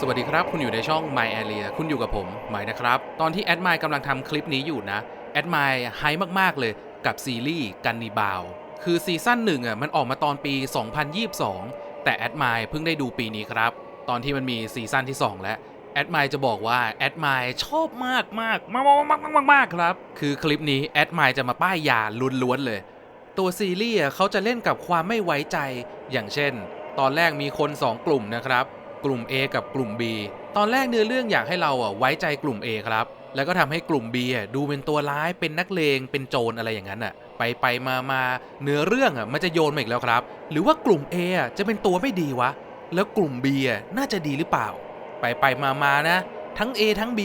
สวัสดีครับ คุณอยู่ในช่อง My Area คุณอยู่กับผมหมายนะครับ ตอนที่แอดมายกำลังทำคลิปนี้อยู่นะแอดมายไฮมาก ๆ เลยกับซีรีส์กันนิบาลคือซีซั่นหนึ่งอะมันออกมาตอนปี 2022 แต่แอดมายเพิ่งได้ดูปีนี้ครับ ตอนที่มันมีซีซั่นที่ 2 แล้วแอดมายจะบอกว่าแอดมายชอบมากมากมากมากมากมากมากครับ คือคลิปนี้แอดมายจะมาป้ายยาล้วนๆเลย ตัวซีรีส์เขาจะเล่นกับความไม่ไว้ใจ อย่างเช่น ตอนแรกมีคน 2 กลุ่มนะครับ กลุ่ม A กับกลุ่ม B ตอนแรกเนื้อเรื่องอยากให้เราอะไว้ใจกลุ่ม A ครับ แล้วก็ทำให้กลุ่ม B อะดูเป็นตัวร้ายเป็นนักเลงเป็นโจรอะไรอย่างนั้นอะ ไปไปมามาเนื้อเรื่องอะมันจะโยนมาอีกแล้วครับ หรือว่ากลุ่ม A อะจะเป็นตัวไม่ดีวะ แล้วกลุ่ม B อะน่าจะดีหรือเปล่า ไปไปมามานะ ทั้ง A ทั้ง B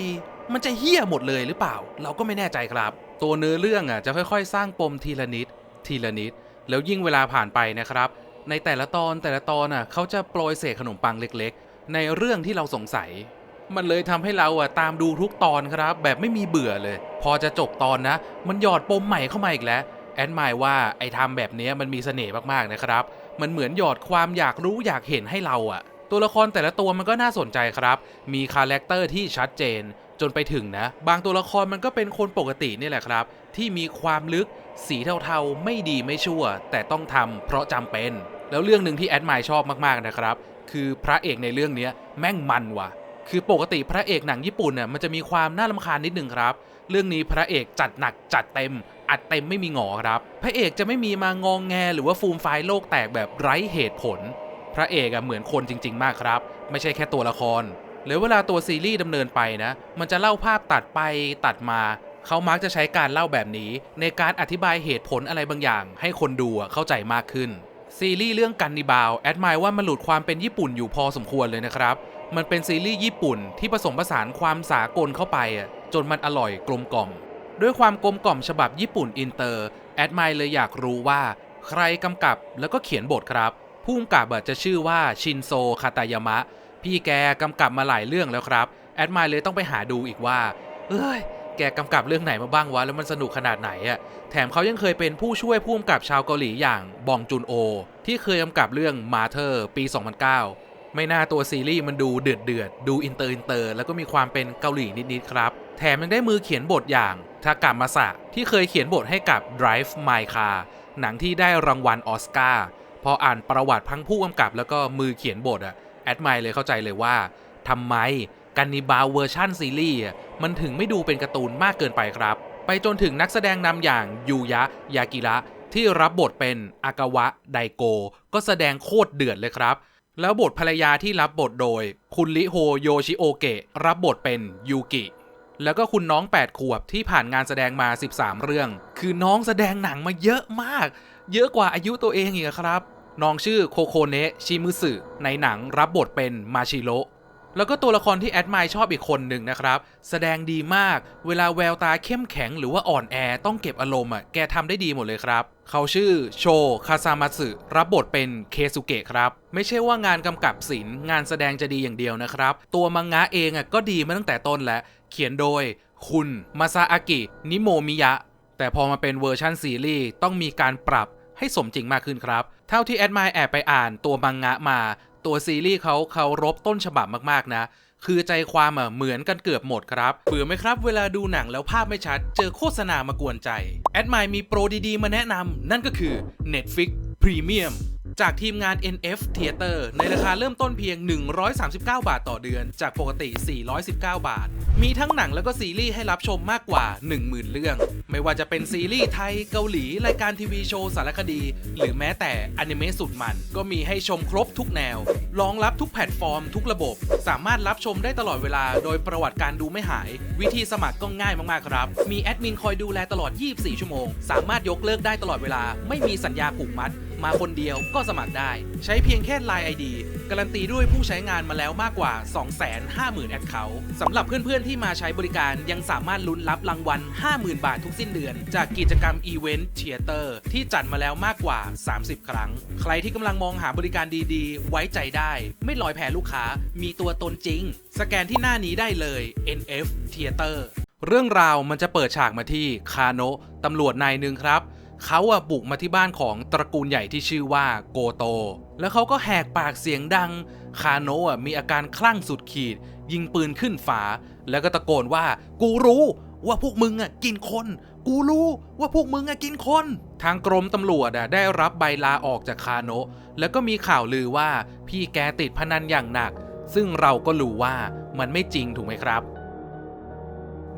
มันจะเฮี้ยหมดเลยหรือเปล่า เราก็ไม่แน่ใจครับ ตัวเนื้อเรื่องอะจะค่อยๆ สร้างปมทีละนิดทีละนิด แล้วยิ่งเวลาผ่านไปนะครับ ในแต่ละตอนแต่ละตอนอะเขาจะโปรยเศษขนมปังเล็กๆ ในเรื่องที่เราสงสัย มันเลยทำให้เราอะตามดูทุกตอนครับ แบบไม่มีเบื่อเลย พอจะจบตอนนะ มันหยอดปมใหม่เข้ามาอีกแล้วแอนหมายว่าไอ้ทำแบบนี้มันมีเสน่ห์มากๆนะครับ มันเหมือนหยอดความอยากรู้อยากเห็นให้เราอะ ตัวละครแต่ละตัวมันก็น่าสนใจครับ มีคาแรคเตอร์ที่ชัดเจน จนไปถึงนะ บางตัวละครมันก็เป็นคนปกตินี่แหละครับ ที่มีความลึกสีเทาๆ ไม่ดีไม่ชั่ว แต่ต้องทำเพราะจำเป็น แล้วเรื่องหนึ่งที่แอดมายชอบมากๆนะครับ คือพระเอกในเรื่องนี้แม่งมันว่ะ คือปกติพระเอกหนังญี่ปุ่นน่ะมันจะมีความน่ารำคาญนิดนึงครับ เรื่องนี้พระเอกจัดหนักจัดเต็ม อัดเต็มไม่มีหงอครับ พระเอกจะไม่มีมางองแงหรือว่าฟูมไฟล์โลกแตกแบบไร้เหตุผล พระเอกอะเหมือนคนจริง ๆ มากครับ ไม่ใช่แค่ตัวละครแล้วเวลาตัวซีรีส์ดำเนินไปนะ มันจะเล่าภาพตัดไปตัดมา เขามักจะใช้การเล่าแบบนี้ ในการอธิบายเหตุผลอะไรบางอย่าง ให้คนดูเข้าใจมากขึ้น ซีรีส์เรื่องกันนิบาลแอดมายว่ามันหลุดความเป็นญี่ปุ่นอยู่พอสมควรเลยนะครับ มันเป็นซีรีส์ญี่ปุ่นที่ผสมผสานความสากลเข้าไปจนมันอร่อยกลมกล่อม ด้วยความกลมกล่อมฉบับญี่ปุ่นอินเตอร์แอดมายเลยอยากรู้ว่า ใครกำกับแล้วก็เขียนบทครับผู้กำกับจะชื่อว่าชินโซคาตายามะ พี่แกกำกับมาหลายเรื่องแล้วครับ แอดมายเลยต้องไปหาดูอีกว่า เอ้ย แกกำกับเรื่องไหนมาบ้างวะ แล้วมันสนุกขนาดไหนอะแถมเขายังเคยเป็นผู้ช่วยผู้กำกับชาวเกาหลีอย่างบองจุนโอ ที่เคยกำกับเรื่องมาเธอร์ปี 2009 ไม่น่าตัวซีรีส์มันดูเดือดเดือดดูอินเตอร์อินเตอร์แล้วก็มีความเป็นเกาหลีนิดๆครับ แถมยังได้มือเขียนบทอย่างทากามาสะที่เคยเขียนบทให้กับ Drive My Car หนังที่ได้รางวัลออสการ์พออ่านประวัติพังผู้กำกับ แล้วก็มือเขียนบทอะแอดไมล์เลยเข้าใจเลยว่าทำไม กันนิบาเวอร์ชั่นซีรีส์มันถึงไม่ดูเป็นการ์ตูนมากเกินไปครับ ไปจนถึงนักแสดงนำอย่างยูยะ ยากิระ ที่รับบทเป็นอากาวะ ไดโก ก็แสดงโคตรเดือดเลยครับ แล้วบทภรรยาที่รับบทโดย คุณลิโฮโยชิโอเกะรับบทเป็นยูกิแล้วก็คุณน้อง 8 ขวบที่ผ่านงานแสดงมา 13 เรื่อง คือน้องแสดงหนังมาเยอะมาก เยอะกว่าอายุตัวเองอีกครับ น้องชื่อโคโคเนะชิมุสึในหนังรับบทเป็นมาชิโร่ แล้วก็ตัวละครที่แอดมายชอบอีกคนหนึ่งนะครับ แสดงดีมาก เวลาแววตาเข้มแข็งหรือว่าอ่อนแอต้องเก็บอารมณ์อะแกทำได้ดีหมดเลยครับ เขาชื่อโชคาซามัสึรับบทเป็นเคซุเกะครับ ไม่ใช่ว่างานกำกับศิลป์งานแสดงจะดีอย่างเดียวนะครับ ตัวมังงะเองอะก็ดีมาตั้งแต่ต้นแล้ว เขียนโดย คุณมาซาอากินิโมมิยะ แต่พอมาเป็นเวอร์ชั่นซีรีส์ต้องมีการปรับให้สมจริงมากขึ้นครับ เท่าที่แอดมายแอบไปอ่านตัวมังงะมา ตัวซีรีส์เขาเคารพต้นฉบับมากๆนะคือใจความอะเหมือนกันเกือบหมดครับเบื่อไหมครับ เวลาดูหนังแล้วภาพไม่ชัด เจอโฆษณามากวนใจ แอดมายมีโปรดีๆ มาแนะนำนั่นก็คือ Netflix Premium จากทีมงาน NF Theater ในราคาเริ่มต้นเพียง 139 บาทต่อเดือน จากปกติ 419 บาท มีทั้งหนังแล้วก็ซีรีส์ให้รับชมมากกว่า 10,000 เรื่อง ไม่ว่าจะเป็นซีรีส์ไทย เกาหลี รายการทีวีโชว์สารคดี หรือแม้แต่อนิเมะสุดมัน ก็มีให้ชมครบทุกแนว รองรับทุกแพลตฟอร์ม ทุกระบบ สามารถรับชมได้ตลอดเวลา โดยประวัติการดูไม่หาย วิธีสมัครก็ง่ายมากๆครับ มีแอดมินคอยดูแลตลอด 24 ชั่วโมง สามารถยกเลิกได้ตลอดเวลา ไม่มีสัญญาผูกมัด มาคนเดียวก็สมัครได้ ใช้เพียงแค่ Line ID การันตีด้วยผู้ใช้งานมาแล้วมากกว่า 250,000 แอดเคาท์สำหรับเพื่อนๆ ที่มาใช้บริการยังสามารถลุ้นรับรางวัล 50,000 บาททุกสิ้นเดือน จากกิจกรรมอีเวนต์เทเตอร์ที่จัดมาแล้วมากกว่า 30 ครั้ง ใครที่กำลังมองหาบริการดีๆ ไว้ใจได้ ไม่ลอยแพลูกค้า มีตัวตนจริง สแกนที่หน้านี้ได้เลย NF Theater เรื่องราวมันจะเปิดฉากมาที่คาโนะตำรวจนายหนึ่งครับ เขาอะบุกมาที่บ้านของตระกูลใหญ่ที่ชื่อว่าโกโต แล้วเขาก็แหกปากเสียงดัง คาโนะอะมีอาการคลั่งสุดขีด ยิงปืนขึ้นฝา แล้วก็ตะโกนว่า กูรู้ว่าพวกมึงอะกินคน กูรู้ว่าพวกมึงอะกินคน ทางกรมตำรวจอะได้รับใบลาออกจากคาโนะแล้วก็มีข่าวลือว่าพี่แกติดพนันอย่างหนัก ซึ่งเราก็รู้ว่ามันไม่จริงถูกไหมครับ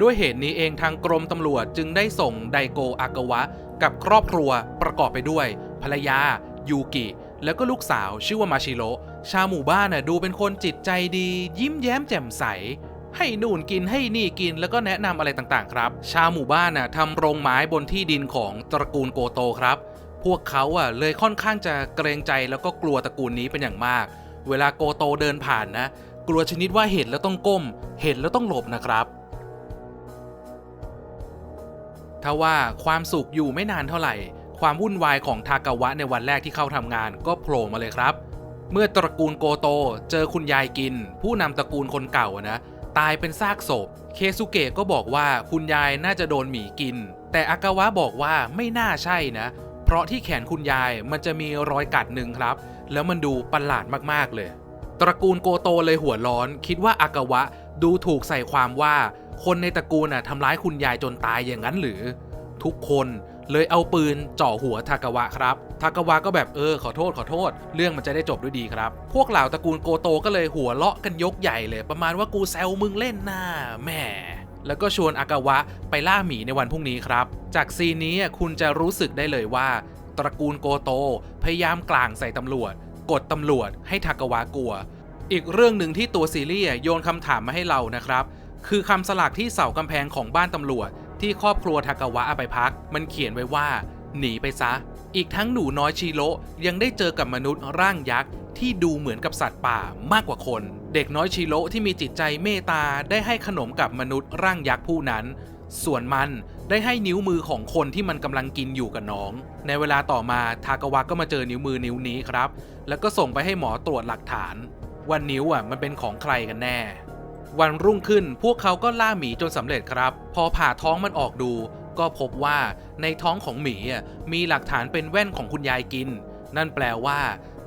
ด้วยเหตุนี้เองทางกรมตำรวจจึงได้ส่งไดโกอากาวะ กับครอบครัวประกอบไปด้วย ภรรยา ยูกิ แล้วก็ลูกสาวชื่อว่ามาชิโร่ชาวหมู่บ้านน่ะดูเป็นคนจิตใจดี ยิ้มแย้มแจ่มใส ให้นู่นกินให้นี่กินแล้วก็แนะนำอะไรต่างๆ ครับ ชาวหมู่บ้านน่ะทำโรงไม้บนที่ดินของตระกูลโกโตครับ พวกเขาอะเลยค่อนข้างจะเกรงใจแล้วก็กลัวตระกูลนี้เป็นอย่างมาก เวลาโกโตเดินผ่านนะ กลัวชนิดว่าเห็นแล้วต้องก้ม เห็นแล้วต้องหลบนะครับ ถ้าว่าความสุขอยู่ไม่นานเท่าไหร่ ความวุ่นวายของทากาวะในวันแรกที่เข้าทำงานก็โผล่มาเลยครับ เมื่อตระกูลโกโตเจอคุณยายกิน ผู้นำตระกูลคนเก่านะ ตายเป็นซากศพ เคซุเกะก็บอกว่าคุณยายน่าจะโดนหมีกิน แต่อากาวะบอกว่าไม่น่าใช่นะ เพราะที่แขนคุณยายมันจะมีรอยกัดหนึ่งครับ แล้วมันดูประหลาดมากๆเลย ตระกูลโกโตเลยหัวร้อน คิดว่าอากาวะดูถูกใส่ความว่า คนในตระกูลน่ะทำร้ายคุณยายจนตายอย่างนั้นหรือ ทุกคนเลยเอาปืนจ่อหัวทากาวะครับทากาวะก็แบบเออขอโทษขอโทษ เรื่องมันจะได้จบด้วยดีครับ พวกเหล่าตระกูลโกโตก็เลยหัวเลาะกันยกใหญ่เลย ประมาณว่ากูแซวมึงเล่นน้าแหม่แล้วก็ชวนอากาวะไปล่าหมีในวันพรุ่งนี้ครับ จากซีนนี้คุณจะรู้สึกได้เลยว่า ตระกูลโกโตพยายามกลางใส่ตำรวจ กดตำรวจให้ทากาวะกลัว อีกเรื่องหนึ่งที่ตัวซีรีส์โยนคำถามมาให้เรานะครับ คือคำสลักที่เสากำแพงของบ้านตำรวจ ที่ครอบครัวทากาวะเอาไปพัก มันเขียนไว้ว่า หนีไปซะ อีกทั้งหนูน้อยชิโรยังได้เจอกับมนุษย์ร่างยักษ์ที่ดูเหมือนกับสัตว์ป่ามากกว่าคน เด็กน้อยชิโรที่มีจิตใจเมตตาได้ให้ขนมกับมนุษย์ร่างยักษ์ผู้นั้น ส่วนมันได้ให้นิ้วมือของคนที่มันกำลังกินอยู่กับน้อง ในเวลาต่อมาทากาวะก็มาเจอนิ้วมือนิ้วนี้ครับ แล้วก็ส่งไปให้หมอตรวจหลักฐานว่านิ้วอะมันเป็นของใครกันแน่ วันรุ่งขึ้นพวกเขาก็ล่าหมีจนสำเร็จครับ พอผ่าท้องมันออกดู ก็พบว่าในท้องของหมีมีหลักฐานเป็นแว่นของคุณยายกิน นั่นแปลว่า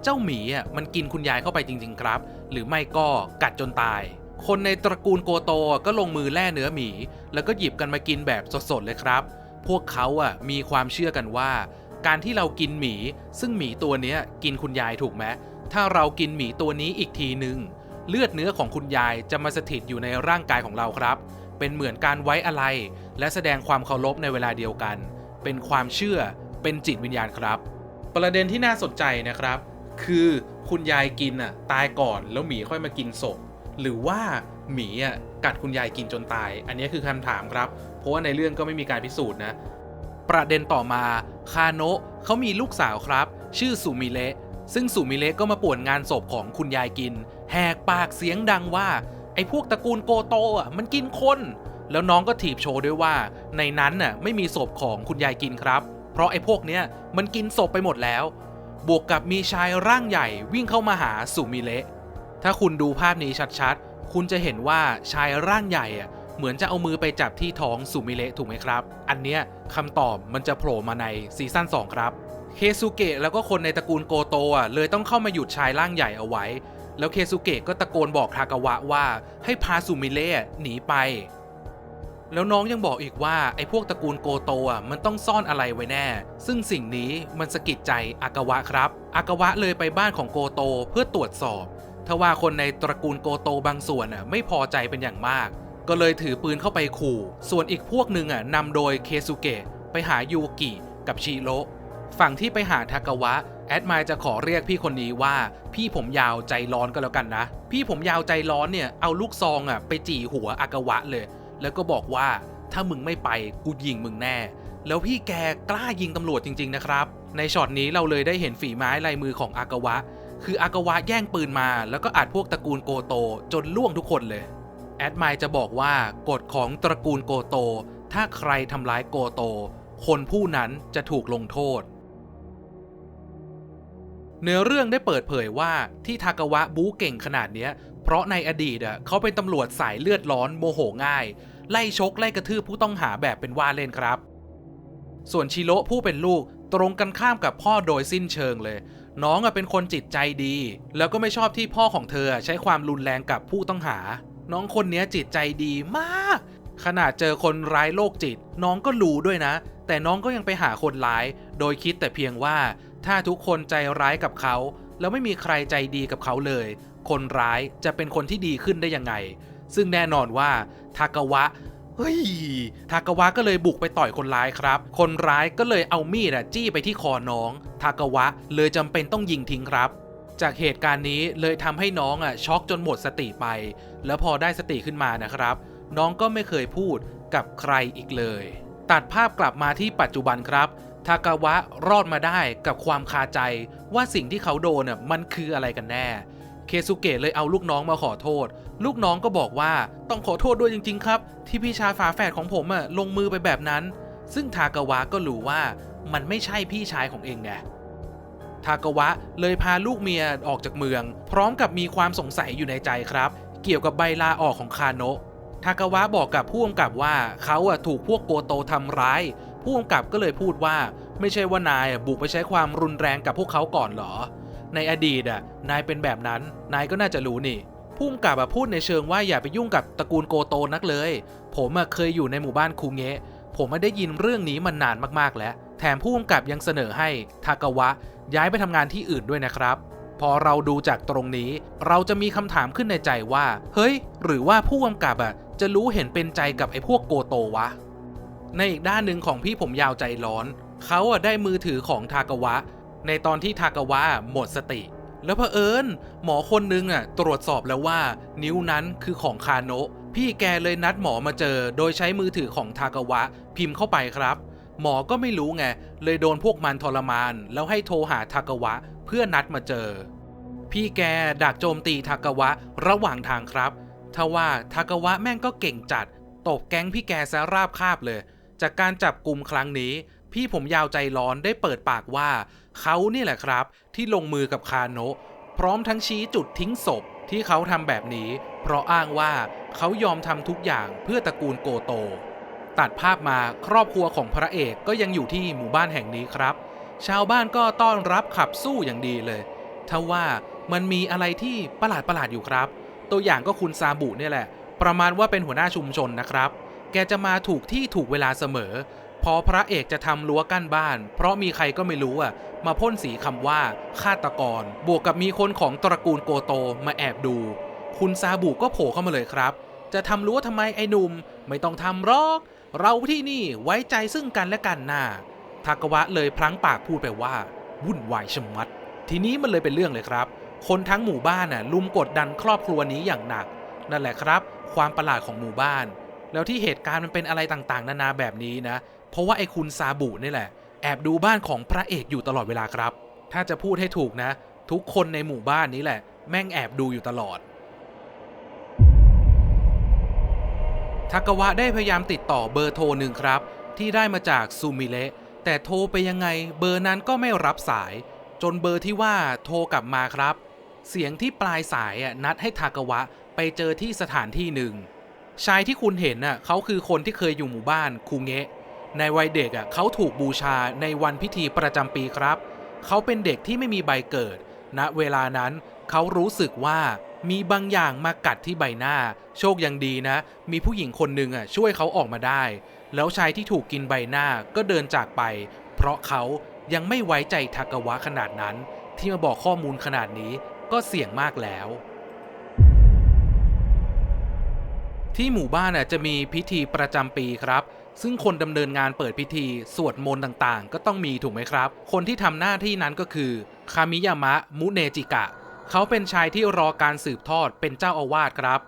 เจ้าหมีมันกินคุณยายเข้าไปจริง ๆ ครับ หรือไม่ก็กัดจนตาย คนในตระกูลโกโตก็ลงมือแล่เนื้อหมี แล้วก็หยิบกันมากินแบบสดๆเลยครับ พวกเขาอะมีความเชื่อกันว่า การที่เรากินหมี ซึ่งหมีตัวนี้กินคุณยายถูกไหมถ้าเรากินหมีตัวนี้อีกทีหนึ่ง เลือดเนื้อของคุณยายจะมาสถิตอยู่ในร่างกายของเราครับ เป็นเหมือนการไว้อะไร และแสดงความเคารพในเวลาเดียวกัน เป็นความเชื่อ เป็นจิตวิญญาณครับ ประเด็นที่น่าสนใจนะครับ คือคุณยายกินอะตายก่อนแล้วหมีค่อยมากินศพ หรือว่าหมีอะกัดคุณยายกินจนตาย อันนี้คือคำถามครับ เพราะว่าในเรื่องก็ไม่มีการพิสูจน์นะ ประเด็นต่อมาคาโนะเขามีลูกสาวครับ ชื่อสุมิเละซึ่งสุมิเละก็มาป่วนงานศพของคุณยายกิน แหกปากเสียงดังว่า ไอ้พวกตระกูลโกโตอะมันกินคน แล้วน้องก็ถีบโชว์ด้วยว่า ในนั้นน่ะไม่มีศพของคุณยายกินครับ เพราะไอ้พวกเนี้ยมันกินศพไปหมดแล้ว บวกกับมีชายร่างใหญ่วิ่งเข้ามาหาสุมิเละ ถ้าคุณดูภาพนี้ชัดๆ คุณจะเห็นว่าชายร่างใหญ่อะเหมือนจะเอามือไปจับที่ท้องสุมิเละถูกไหมครับ อันเนี้ยคำตอบมันจะโผล่มาในซีซั่น2 ครับ เคซุเกะแล้วก็คนในตระกูลโกโตอะเลยต้องเข้ามาหยุดชายร่างใหญ่เอาไว้ แล้วเคซุเกะก็ตะโกนบอกทากาวะว่าให้พาสุมิเละหนีไป แล้วน้องยังบอกอีกว่าไอ้พวกตระกูลโกโตะมันต้องซ่อนอะไรไว้แน่ ซึ่งสิ่งนี้มันสะกิดใจอากาวะครับ อากาวะเลยไปบ้านของโกโตเพื่อตรวจสอบทว่าคนในตระกูลโกโตบางส่วนไม่พอใจเป็นอย่างมาก ก็เลยถือปืนเข้าไปขู่ ส่วนอีกพวกหนึ่งนำโดยเคซุเกะไปหายูกิกับชิโร่ฝั่งที่ไปหาทากาวะ แอดมายจะขอเรียกพี่คนนี้ว่า พี่ผมยาวใจร้อนก็แล้วกันนะ พี่ผมยาวใจร้อนเนี่ยเอาลูกซองอะไปจี่หัวอากาวะเลย แล้วก็บอกว่าถ้ามึงไม่ไปกูยิงมึงแน่ แล้วพี่แกกล้ายิงตำรวจจริง ๆ นะครับ ในช็อตนี้เราเลยได้เห็นฝีไม้ลายมือของอากาวะ คืออากาวะแย่งปืนมา แล้วก็อัดพวกตระกูลโกโตจนล่วงทุกคนเลยแอดมายจะบอกว่ากฎของตระกูลโกโต ถ้าใครทำร้ายโกโต คนผู้นั้นจะถูกลงโทษ เนื้อเรื่องได้เปิดเผยว่าที่ทากาวะบู๊เก่งขนาดเนี้ย เพราะในอดีตอะเขาเป็นตำรวจสายเลือดร้อนโมโหง่าย ไล่ชกไล่กระทืบผู้ต้องหาแบบเป็นว่าเล่นครับ ส่วนชิโร่ผู้เป็นลูกตรงกันข้ามกับพ่อโดยสิ้นเชิงเลย น้องอะเป็นคนจิตใจดี แล้วก็ไม่ชอบที่พ่อของเธอใช้ความรุนแรงกับผู้ต้องหา น้องคนนี้จิตใจดีมาก ขนาดเจอคนร้ายโรคจิต น้องก็รู้ด้วยนะ แต่น้องก็ยังไปหาคนร้าย โดยคิดแต่เพียงว่า ถ้าทุกคนใจร้ายกับเขา แล้วไม่มีใครใจดีกับเขาเลย คนร้ายจะเป็นคนที่ดีขึ้นได้ยังไง ซึ่งแน่นอนว่าทากาวะเฮ้ย ทากาวะก็เลยบุกไปต่อยคนร้ายครับ คนร้ายก็เลยเอามีดอะจี้ไปที่คอน้อง ทากาวะเลยจำเป็นต้องยิงทิ้งครับ จากเหตุการณ์นี้เลยทำให้น้องอะช็อกจนหมดสติไป แล้วพอได้สติขึ้นมานะครับ น้องก็ไม่เคยพูดกับใครอีกเลย ตัดภาพกลับมาที่ปัจจุบันครับ ทากาวะรอดมาได้กับความคาใจว่าสิ่งที่เขาโดนน่ะมันคืออะไรกันแน่ เคซุเกะเลยเอาลูกน้องมาขอโทษ ลูกน้องก็บอกว่าต้องขอโทษด้วยจริง ๆ ครับ ที่พี่ชายฝาแฝดของผมอะลงมือไปแบบนั้น ซึ่งทากาวะก็รู้ว่ามันไม่ใช่พี่ชายของเองไงทากาวะเลยพาลูกเมียออกจากเมือง พร้อมกับมีความสงสัยอยู่ในใจครับ เกี่ยวกับใบลาออกของคาโนะทากาวะบอกกับผู้กำกับว่าเขาอะถูกพวกโกโตทำร้าย ผู้กำกับก็เลยพูดว่าไม่ใช่ว่านายบุกไปใช้ความรุนแรงกับพวกเขาก่อนหรอ ในอดีตอะนายเป็นแบบนั้น นายก็น่าจะรู้นี่ผู้กำกับพูดในเชิงว่าอย่าไปยุ่งกับตระกูลโกโตนักเลย ผมเคยอยู่ในหมู่บ้านคูเงะ ผมไม่ได้ยินเรื่องนี้มานานมากๆแล้ว แถมผู้กำกับยังเสนอให้ทากาวะ ย้ายไปทำงานที่อื่นด้วยนะครับ พอเราดูจากตรงนี้ เราจะมีคำถามขึ้นในใจว่า เฮ้ย หรือว่าผู้กำกับอะจะรู้เห็นเป็นใจกับไอ้พวกโกโตวะ ในอีกด้านหนึ่งของพี่ผมยาวใจร้อน เขาอะได้มือถือของทากาวะ ในตอนที่ทากาวะหมดสติ แล้วเผอิญหมอคนนึงอะตรวจสอบแล้วว่า นิ้วนั้นคือของคาโนะพี่แกเลยนัดหมอมาเจอ โดยใช้มือถือของทากาวะ พิมพ์เข้าไปครับ หมอก็ไม่รู้ไง เลยโดนพวกมันทรมาน แล้วให้โทรหาทากาวะ เพื่อนัดมาเจอ พี่แกดักโจมตีทากาวะระหว่างทางครับทว่าทากาวะแม่งก็เก่งจัด ตบแก๊งพี่แกซะราบคาบเลย จากการจับกลุ่มครั้งนี้ พี่ผมยาวใจร้อนได้เปิดปากว่า เขานี่แหละครับ ที่ลงมือกับคาโนะพร้อมทั้งชี้จุดทิ้งศพที่เขาทำแบบนี้ เพราะอ้างว่าเขายอมทำทุกอย่างเพื่อตระกูลโกโต ตัดภาพมาครอบครัวของพระเอกก็ยังอยู่ที่หมู่บ้านแห่งนี้ครับ ชาวบ้านก็ต้อนรับขับสู้อย่างดีเลยทว่ามันมีอะไรที่ประหลาดประหลาดอยู่ครับ ตัวอย่างก็คุณซาบุเนี่ยแหละ ประมาณว่าเป็นหัวหน้าชุมชนนะครับ กจะมาถูกที่ถูกเวลาเสมอ พอพระเอกจะทำรั้วกั้นบ้าน เพราะมีใครก็ไม่รู้อะ มาพ่นสีคำว่าฆาตกร บวกกับมีคนของตระกูลโกโตมาแอบดู คุณซาบุก็โผล่เข้ามาเลยครับ จะทำรั้วทำไมไอ้หนุ่ม ไม่ต้องทำหรอก เราที่นี่ไว้ใจซึ่งกันและกันน่าทากวะเลยพลั้งปากพูดไปว่า วุ่นวายชะมัด ทีนี้มันเลยเป็นเรื่องเลยครับ คนทั้งหมู่บ้านน่ะลุมกดดันครอบครัวนี้อย่างหนัก นั่นแหละครับ ความประหลาดของหมู่บ้าน แล้วที่เหตุการณ์มันเป็นอะไรต่างๆ นานาแบบนี้นะ เพราะว่าไอ้คุณซาบุนี่แหละ แอบดูบ้านของพระเอกอยู่ตลอดเวลาครับ ถ้าจะพูดให้ถูกนะ ทุกคนในหมู่บ้านนี้แหละ แม่งแอบดูอยู่ตลอดทากาวะได้พยายามติดต่อเบอร์โทรหนึ่งครับ ที่ได้มาจากซูมิเละแต่โทรไปยังไงเบอร์นั้นก็ไม่รับสาย จนเบอร์ที่ว่าโทรกลับมาครับ เสียงที่ปลายสายนัดให้ทากาวะไปเจอที่สถานที่หนึ่ง ชายที่คุณเห็นน่ะเขาคือคนที่เคยอยู่หมู่บ้านคูเงะ ในวัยเด็กอะเขาถูกบูชาในวันพิธีประจำปีครับ เขาเป็นเด็กที่ไม่มีใบเกิด ณ เวลานั้นเขารู้สึกว่ามีบางอย่างมากัดที่ใบหน้า โชคยังดีนะ มีผู้หญิงคนหนึ่งอะช่วยเขาออกมาได้ แล้วชายที่ถูกกินใบหน้าก็เดินจากไป เพราะเขายังไม่ไว้ใจทากาวะขนาดนั้น ที่มาบอกข้อมูลขนาดนี้ก็เสี่ยงมากแล้ว ที่หมู่บ้านน่ะจะมีพิธีประจำปีครับ ซึ่งคนดำเนินงานเปิดพิธีสวดมนต์ต่างๆ ก็ต้องมีถูกไหมครับ คนที่ทำหน้าที่นั้นก็คือคามิยามะมุเนจิกะ เขาเป็นชายที่รอการสืบทอดเป็นเจ้าอาวาสครับ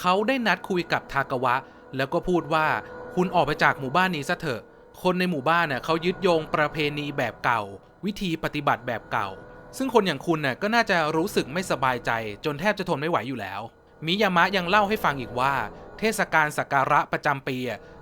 เขาได้นัดคุยกับทากาวะ แล้วก็พูดว่าคุณออกไปจากหมู่บ้านนี้ซะเถอะ คนในหมู่บ้านเน่ะเขายึดโยงประเพณีแบบเก่า วิธีปฏิบัติแบบเก่า ซึ่งคนอย่างคุณน่ะก็น่าจะรู้สึกไม่สบายใจ จนแทบจะทนไม่ไหวอยู่แล้ว มิยามะยังเล่าให้ฟังอีกว่า เทศกาลสักการะประจำปี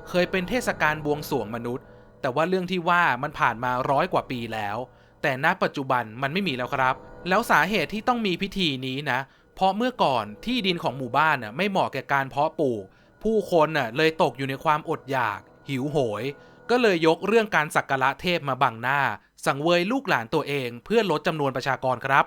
เคยเป็นเทศกาลบวงสรวงมนุษย์ แต่ว่าเรื่องที่ว่ามันผ่านมาร้อยกว่าปีแล้ว แต่ณปัจจุบันมันไม่มีแล้วครับ แล้วสาเหตุที่ต้องมีพิธีนี้นะ เพราะเมื่อก่อนที่ดินของหมู่บ้านน่ะไม่เหมาะแก่การเพาะปลูก ผู้คนน่ะเลยตกอยู่ในความอดอยาก หิวโหย ก็เลยยกเรื่องการสักการะเทพมาบังหน้า สังเวยลูกหลานตัวเองเพื่อลดจำนวนประชากรครับ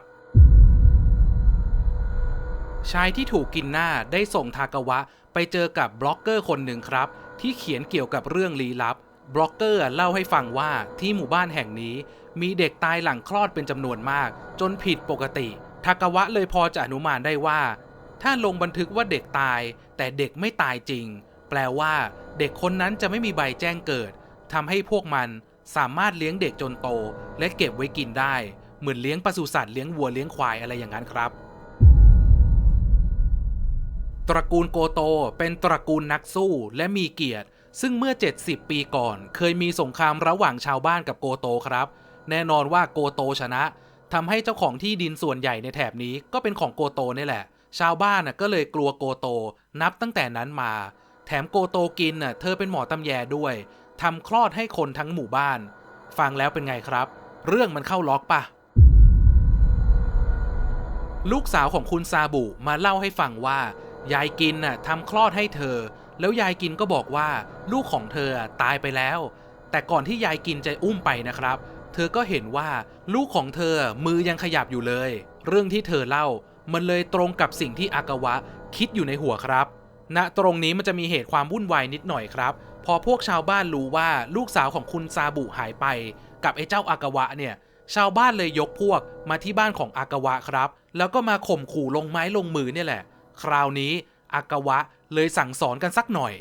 ชายที่ถูกกินหน้าได้ส่งทากาวะไปเจอกับบล็อกเกอร์คนหนึ่งครับ ที่เขียนเกี่ยวกับเรื่องลี้ลับบล็อกเกอร์เล่าให้ฟังว่าที่หมู่บ้านแห่งนี้ มีเด็กตายหลังคลอดเป็นจำนวนมาก จนผิดปกติทากาวะเลยพอจะอนุมานได้ว่า ถ้าลงบันทึกว่าเด็กตาย แต่เด็กไม่ตายจริง แปลว่า เด็กคนนั้นจะไม่มีใบแจ้งเกิดทำให้พวกมันสามารถเลี้ยงเด็กจนโต และเก็บไว้กินได้ เหมือนเลี้ยงปศุสัตว์เลี้ยงวัวเลี้ยงควายอะไรอย่างนั้นครับ ตระกูลโกโตเป็นตระกูลนักสู้และมีเกียรติ ซึ่งเมื่อ 70 ปีก่อน เคยมีสงครามระหว่างชาวบ้านกับโกโตครับ แน่นอนว่าโกโตชนะทำให้เจ้าของที่ดินส่วนใหญ่ในแถบนี้ก็เป็นของโกโตนี่แหละ ชาวบ้านน่ะก็เลยกลัวโกโตนับตั้งแต่นั้นมา แถมโกโตกินน่ะเธอเป็นหมอตำแยด้วยทำคลอดให้คนทั้งหมู่บ้าน ฟังแล้วเป็นไงครับ เรื่องมันเข้าล็อกปะลูกสาวของคุณซาบุมาเล่าให้ฟังว่า ยายกินน่ะทำคลอดให้เธอ แล้วยายกินก็บอกว่าลูกของเธอตายไปแล้ว แต่ก่อนที่ยายกินจะอุ้มไปนะครับ เธอก็เห็นว่าลูกของเธอมือยังขยับอยู่เลย เรื่องที่เธอเล่ามันเลยตรงกับสิ่งที่อากาวะคิดอยู่ในหัวครับณตรงนี้มันจะมีเหตุความวุ่นวายนิดหน่อยครับ พอพวกชาวบ้านรู้ว่าลูกสาวของคุณซาบุหายไป กับไอ้เจ้าอากาวะเนี่ย ชาวบ้านเลยยกพวกมาที่บ้านของอากาวะครับ แล้วก็มาข่มขู่ลงไม้ลงมือเนี่ยแหละ คราวนี้อากาวะเลยสั่งสอนกันสักหน่อย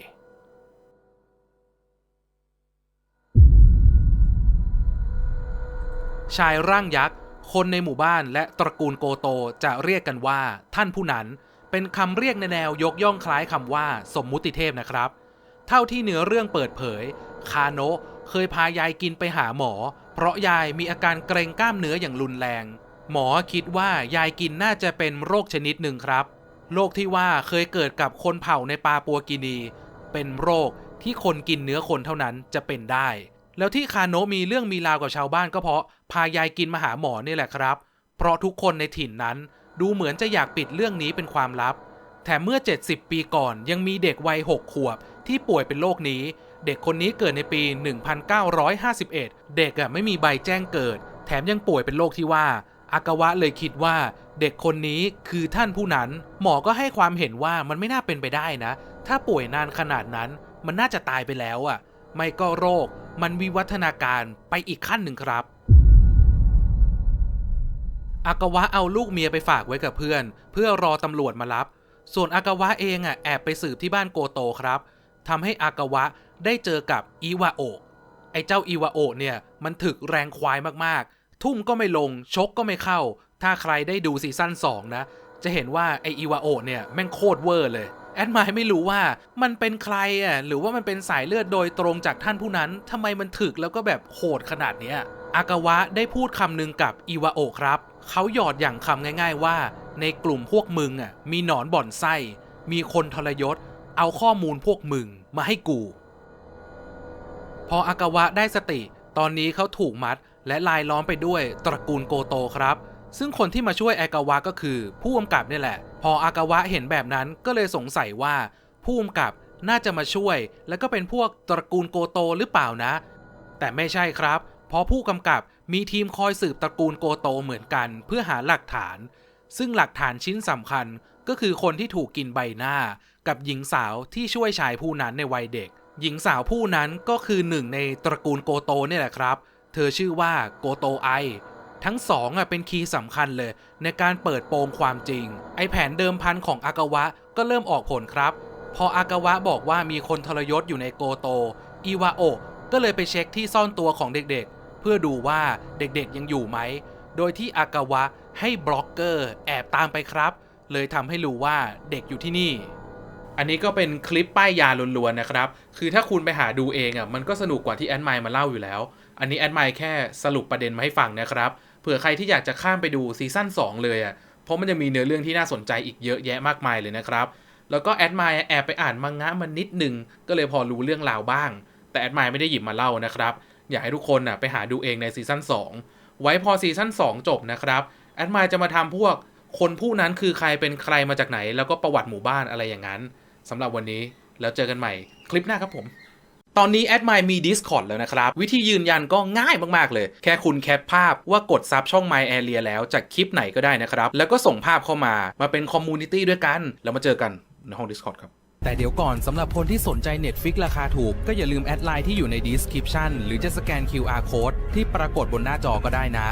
ชายร่างยักษ์ คนในหมู่บ้านและตระกูลโกโตจะเรียกกันว่า ท่านผู้นั้นเป็นคำเรียกในแนวยกย่องคล้ายคำว่า สมมุติเทพนะครับ เท่าที่เนื้อเรื่องเปิดเผย คาโนะเคยพายายกินไปหาหมอ เพราะยายมีอาการเกรงกล้ามเนื้ออย่างรุนแรง หมอคิดว่ายายกินน่าจะเป็นโรคชนิดหนึ่งครับ โรคที่ว่าเคยเกิดกับคนเผ่าในปาปัวกินี เป็นโรคที่คนกินเนื้อคนเท่านั้นจะเป็นได้ แล้วที่คาโนะมีเรื่องมีราวกับชาวบ้านก็เพราะพายายกินมาหาหมอนี่แหละครับ เพราะทุกคนในถิ่นนั้นดูเหมือนจะอยากปิดเรื่องนี้เป็นความลับ แถมเมื่อ 70 ปีก่อนยังมีเด็กวัย 6 ขวบ ที่ป่วยเป็นโรคนี้ เด็กคนนี้เกิดในปี 1951 เด็กอะไม่มีใบแจ้งเกิด แถมยังป่วยเป็นโรคที่ว่าอากาวะเลยคิดว่า เด็กคนนี้คือท่านผู้นั้น หมอก็ให้ความเห็นว่ามันไม่น่าเป็นไปได้นะ ถ้าป่วยนานขนาดนั้น มันน่าจะตายไปแล้วอะ ไม่ก็โรค มันวิวัฒนาการไปอีกขั้นหนึ่งครับอากาวะเอาลูกเมียไปฝากไว้กับเพื่อน เพื่อรอตำรวจมารับ ส่วนอากาวะเองอะแอบไปสืบที่บ้านโกโตครับทำให้อากาวะได้เจอกับอีวาโอะไอ้เจ้าอีวาโอะเนี่ยมันถึกแรงควายมากๆ ทุ่มก็ไม่ลงชกก็ไม่เข้าถ้าใครได้ดูซีซั่น2นะ จะเห็นว่าไออีวาโอเนี่ย แม่งโคตรเวอร์เลยแอดมายไม่รู้ว่ามันเป็นใครอะหรือว่ามันเป็นสายเลือดโดยตรงจากท่านผู้นั้นทำไมมันถึกแล้วก็แบบโหดขนาดเนี้ยอากาวะได้พูดคำหนึ่งกับอีวาโอครับ เขาหยอดอย่างคำง่าย ๆว่า ในกลุ่มพวกมึงอะมีหนอนบ่อนไส้ มีคนทรยศ เอาข้อมูลพวกมึงมาให้กู พออากาวะได้สติ ตอนนี้เขาถูกมัด และลายล้อมไปด้วยตระกูลโกโตครับ ซึ่งคนที่มาช่วยอากาวะก็คือผู้กำกับนี่แหละ พออากาวะเห็นแบบนั้นก็เลยสงสัยว่าผู้กำกับน่าจะมาช่วย แล้วก็เป็นพวกตระกูลโกโตหรือเปล่านะ แต่ไม่ใช่ครับ เพราะผู้กำกับมีทีมคอยสืบตระกูลโกโตเหมือนกันเพื่อหาหลักฐาน ซึ่งหลักฐานชิ้นสำคัญก็คือคนที่ถูกกินใบหน้า กับหญิงสาวที่ช่วยชายผู้นั้นในวัยเด็ก หญิงสาวผู้นั้นก็คือหนึ่งในตระกูลโกโตเนี่ยแหละครับ เธอชื่อว่าโกโตไอ ทั้งสองอะเป็นคีย์สำคัญเลย ในการเปิดโปงความจริง ไอแผนเดิมพันของอากาวะก็เริ่มออกผลครับ พออากาวะบอกว่ามีคนทรยศอยู่ในโกโตอีวาโอะก็เลยไปเช็คที่ซ่อนตัวของเด็กๆ เพื่อดูว่าเด็กๆยังอยู่ไหม โดยที่อากาวะให้บล็อกเกอร์แอบตามไปครับ เลยทำให้รู้ว่าเด็กอยู่ที่นี่อันนี้ก็เป็นคลิปป้ายยาล้วนๆนะครับ คือถ้าคุณไปหาดูเองอะมันก็สนุกกว่าที่แอดไมล์มาเล่าอยู่แล้ว อันนี้แอดไมล์แค่สรุปประเด็นมาให้ฟังนะครับ เผื่อใครที่อยากจะข้ามไปดูซีซั่น2 เลยอะ เพราะมันจะมีเนื้อเรื่องที่น่าสนใจอีกเยอะแยะมากมายเลยนะครับ แล้วก็แอดไมล์แอบไปอ่านมังงะมันนิดนึง ก็เลยพอรู้เรื่องราวบ้าง แต่แอดไมล์ไม่ได้หยิบมาเล่านะครับ อยากให้ทุกคนอะไปหาดูเองในซีซั่น2 ไว้พอซีซั่น2 จบนะครับแอดไมล์จะมาทำพวกคนผู้นั้นคือใครเป็นใครมาจากไหน แล้วก็ประวัติหมู่บ้านอะไรอย่างนั้นสำหรับวันนี้แล้วเจอกันใหม่คลิปหน้าครับผม ตอนนี้แอดม m มี Discord แล้วนะครับ วิธียืนยันก็ง่ายมาก ๆ เลย แค่คุณแคปภาพว่ากดซับช่อง My Area แล้วจากคลิปไหนก็ได้นะครับ แล้วก็ส่งภาพเข้ามามาเป็นคอมมูนิตี้ด้วยกัน แล้วมาเจอกันในห้อง Discord ครับแต่เดี๋ยวก่อนสำหรับคนที่สนใจ Netflix ราคาถูก ก็อย่าลืมแอดไลน์ที่อยู่ใน description หรือจะสแกน QR code ที่ปรากฏบนหน้าจอก็ได้นะ